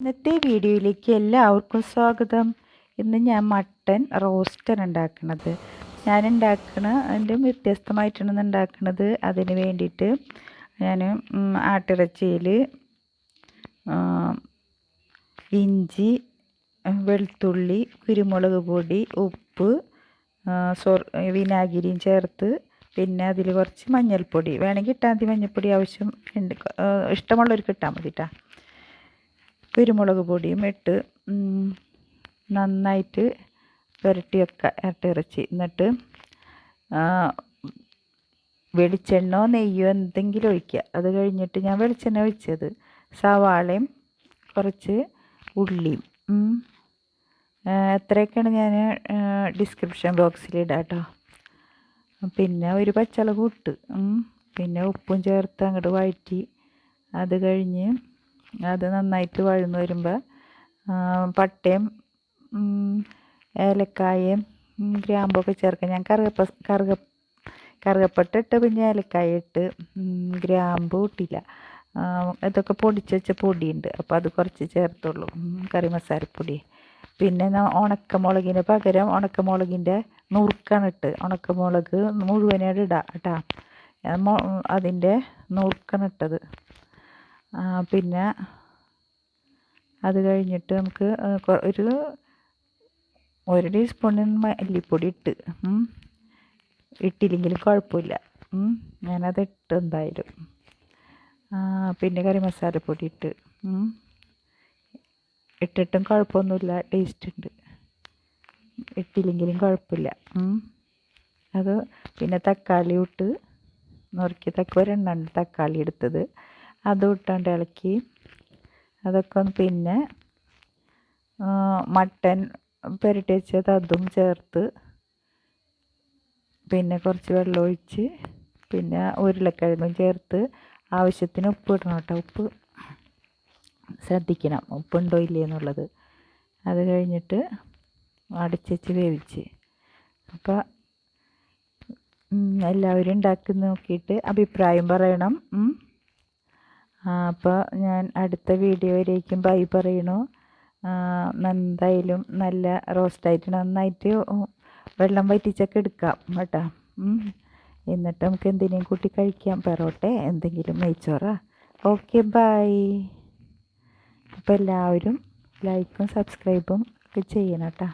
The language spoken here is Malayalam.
ഇന്നത്തെ വീഡിയോയിലേക്ക് എല്ലാവർക്കും സ്വാഗതം. ഇന്ന് ഞാൻ മട്ടൻ റോസ്റ്റർ ഉണ്ടാക്കുന്നത് ഞാൻ ഉണ്ടാക്കുന്ന അതിന്റെ വ്യത്യസ്തമായിട്ടാണ് ഉണ്ടാക്കുന്നത് അതിന് വേണ്ടിയിട്ട് ഞാൻ ആട്ടിറച്ചിയിൽ ഇഞ്ചി വെളുത്തുള്ളി കുരുമുളക് പൊടി ഉപ്പ് സൊർ വിനാഗിരിയും ചേർത്ത് പിന്നെ അതിൽ കുറച്ച് മഞ്ഞൾപ്പൊടി. വേണമെങ്കിൽ ഇട്ടാൽ മതി. മഞ്ഞൾപ്പൊടി ആവശ്യം ഉണ്ട്. ഇഷ്ടമുള്ളവർക്ക് ഇട്ടാൽ മതി കേട്ടോ കുരുമുളക് പൊടിയും ഇട്ട് നന്നായിട്ട് പുരട്ടി വെക്കുക ഇറച്ചി. എന്നിട്ട് വെളിച്ചെണ്ണോ നെയ്യോ എന്തെങ്കിലും ഒഴിക്കുക. അത് കഴിഞ്ഞിട്ട് ഞാൻ വെളിച്ചെണ്ണ ഒഴിച്ചത് സവാളയും കുറച്ച് ഉള്ളിയും. എത്രയൊക്കെയാണ് ഞാൻ ഡിസ്ക്രിപ്ഷൻ ബോക്സിൽ ഇടാം കേട്ടോ പിന്നെ ഒരു പച്ചമുളക് ഇട്ട് പിന്നെ ഉപ്പും ചേർത്ത് അങ്ങോട്ട് വഴറ്റി. അത് കഴിഞ്ഞ് അത് നന്നായിട്ട് വഴന്ന് വരുമ്പോൾ പട്ടയും ഏലക്കായയും ഗ്രാമ്പൊക്കെ ചേർക്കാം. ഞാൻ കറുകപ്പ കറുക കറുകപ്പട്ട ഇട്ട് പിന്നെ ഏലക്കായ ഇട്ട് ഗ്രാമ്പ് ഇട്ടില്ല ഇതൊക്കെ പൊടിച്ച് വെച്ച പൊടിയുണ്ട്. അപ്പോൾ അത് കുറച്ച് ചേർത്തുള്ളൂ. കറി മസാലപ്പൊടി. പിന്നെ ഉണക്കമുളകിന് പകരം ഉണക്കമുളകിന്റെ നുറുക്കാണ് ഇട്ട്. ഉണക്കമുളക് മുഴുവനായിട്ട് ഇടാം കേട്ടോ അതിന്റെ നുറുക്കാണ് ഇട്ടത്. പിന്നെ അത് കഴിഞ്ഞിട്ട് നമുക്ക് ഒരു ഒരു ടീസ്പൂണിന് മല്ലിപ്പൊടി ഇട്ട് ഇട്ടില്ലെങ്കിലും കുഴപ്പമില്ല ഞാനത് ഇട്ട് എന്തായാലും പിന്നെ കറി മസാലപ്പൊടി ഇട്ട് ഇട്ടിട്ടും കുഴപ്പമൊന്നുമില്ല ടേസ്റ്റ് ഉണ്ട് ഇട്ടില്ലെങ്കിലും കുഴപ്പമില്ല അത് പിന്നെ തക്കാളി ഇട്ട് നുറുക്കി തക്ക ഒരെണ്ണം തക്കാളി എടുത്തത് അതും ഇട്ടുകൊണ്ട് ഇളക്കി. അതൊക്കെ ഒന്ന് പിന്നെ മട്ടൻ പുരട്ടി വെച്ചത് അതും ചേർത്ത് പിന്നെ കുറച്ച് വെള്ളം ഒഴിച്ച് പിന്നെ ഉരുളക്കിഴങ്ങും ചേർത്ത് ആവശ്യത്തിന് ഉപ്പ് ഇടണം കേട്ടോ. ഉപ്പ് ശ്രദ്ധിക്കണം. ഉപ്പുണ്ടോ ഇല്ലേ എന്നുള്ളത്. അത് കഴിഞ്ഞിട്ട് അടച്ചു വേവിച്ച്. അപ്പോൾ എല്ലാവരും ഉണ്ടാക്കി നോക്കിയിട്ട് അഭിപ്രായം പറയണം. അപ്പോൾ ഞാൻ അടുത്ത വീഡിയോയിലേക്കും ബൈ പറയണു. എന്തായാലും നല്ല റോസ്റ്റായിട്ട് നന്നായിട്ട് വെള്ളം വറ്റിച്ചൊക്കെ എടുക്കാം കേട്ടോ. എന്നിട്ട് നമുക്ക് എന്തിനേയും കൂട്ടി കഴിക്കാം. പെറോട്ടെ എന്തെങ്കിലും നെയ്ച്ചോറ. ഓക്കെ ബൈ അപ്പോൾ എല്ലാവരും ലൈക്കും സബ്സ്ക്രൈബും ഒക്കെ ചെയ്യണം കേട്ടോ.